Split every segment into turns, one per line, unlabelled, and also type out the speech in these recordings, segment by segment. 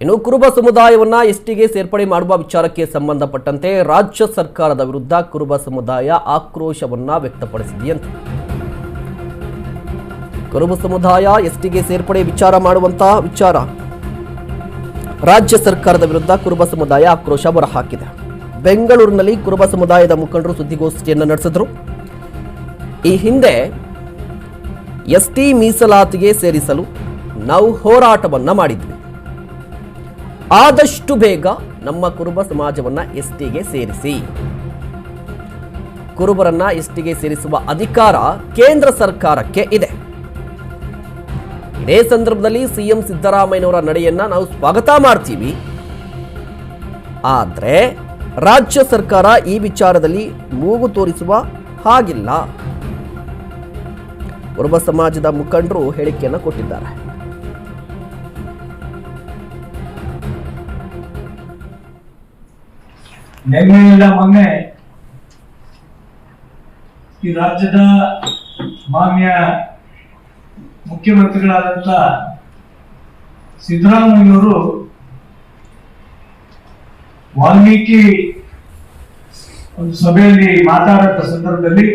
ಇನ್ನು ಕುರುಬ ಸಮುದಾಯವನ್ನ ಎಸ್ಟಿಗೆ ಸೇರ್ಪಡೆ ಮಾಡುವ ವಿಚಾರಕ್ಕೆ ಸಂಬಂಧಪಟ್ಟಂತೆ ರಾಜ್ಯ ಸರ್ಕಾರದ ವಿರುದ್ಧ ಕುರುಬ ಸಮುದಾಯ ಆಕ್ರೋಶವನ್ನ ವ್ಯಕ್ತಪಡಿಸಿದೆಯಂತೆ ಕುರುಬ ಸಮುದಾಯ ಎಸ್ಟಿಗೆ ಸೇರ್ಪಡೆ ವಿಚಾರ ಮಾಡುವಂತಹ ವಿಚಾರ. ರಾಜ್ಯ ಸರ್ಕಾರದ ವಿರುದ್ಧ ಕುರುಬ ಸಮುದಾಯ ಆಕ್ರೋಶ ಹೊರಹಾಕಿದೆ. ಬೆಂಗಳೂರಿನಲ್ಲಿ ಕುರುಬ ಸಮುದಾಯದ ಮುಖಂಡರು ಸುದ್ದಿಗೋಷ್ಠಿಯನ್ನು ನಡೆಸಿದ್ರು. ಈ ಹಿಂದೆ ಎಸ್ಟಿ ಮೀಸಲಾತಿಗೆ ಸೇರಿಸಲು ನಾವು ಹೋರಾಟವನ್ನು ಮಾಡಿದ್ವಿ. ಆದಷ್ಟು ಬೇಗ ನಮ್ಮ ಕುರುಬ ಸಮಾಜವನ್ನ ಎಸ್ಟಿಗೆ ಸೇರಿಸಿ. ಕುರುಬರನ್ನ ಎಸ್ಟಿಗೆ ಸೇರಿಸುವ ಅಧಿಕಾರ ಕೇಂದ್ರ ಸರ್ಕಾರಕ್ಕೆ ಇದೆ. ಇದೇ ಸಂದರ್ಭದಲ್ಲಿ ಸಿಎಂ ಸಿದ್ದರಾಮಯ್ಯನವರ ನಡೆಯನ್ನ ನಾವು ಸ್ವಾಗತ ಮಾಡ್ತೀವಿ. ಆದ್ರೆ ರಾಜ್ಯ ಸರ್ಕಾರ ಈ ವಿಚಾರದಲ್ಲಿ ಮೂಗು ತೋರಿಸುವ ಹಾಗಿಲ್ಲ. ಕುರುಬ ಸಮಾಜದ ಮುಖಂಡರು ಹೇಳಿಕೆಯನ್ನು ಕೊಟ್ಟಿದ್ದಾರೆ.
ನಿನ್ನೆ ಮೊನ್ನೆ ಈ ರಾಜ್ಯದ ಮಾನ್ಯ ಮುಖ್ಯಮಂತ್ರಿಗಳಾದಂತ ಸಿದ್ದರಾಮಯ್ಯವರು ವಾಲ್ಮೀಕಿ ಒಂದು ಸಭೆಯಲ್ಲಿ ಮಾತಾಡಂತ ಸಂದರ್ಭದಲ್ಲಿ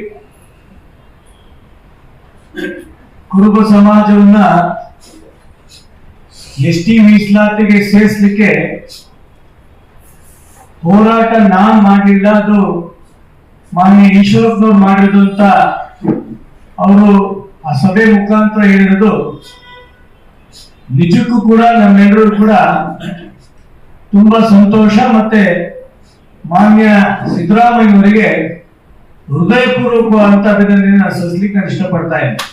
ಕುರುಬ ಸಮಾಜವನ್ನ ಎಸ್ ಟಿ ಮೀಸಲಾತಿಗೆ ಸೇರಿಸಲಿಕ್ಕೆ ಹೋರಾಟ ನಾನ್ ಮಾಡಿಲ್ಲ, ಅದು ಮಾನ್ಯ ಈಶ್ವರಪ್ಪನವ್ರು ಮಾಡಿರೋದು ಅಂತ ಅವರು ಆ ಸಭೆ ಮುಖಾಂತರ ಹೇಳಿರೋದು ನಿಜಕ್ಕೂ ಕೂಡ ನಮ್ಮೆಲ್ಲರೂ ಕೂಡ ತುಂಬಾ ಸಂತೋಷ ಮತ್ತೆ ಮಾನ್ಯ ಸಿದ್ದರಾಮಯ್ಯವರಿಗೆ ಹೃದಯಪೂರ್ವಕವಾದಂತ ಅಭಿನಂದನೆ ನಾನು ಸಲ್ಲಿಸಲಿಕ್ಕೆ ಇಷ್ಟಪಡ್ತಾ ಇದ್ದೀನಿ.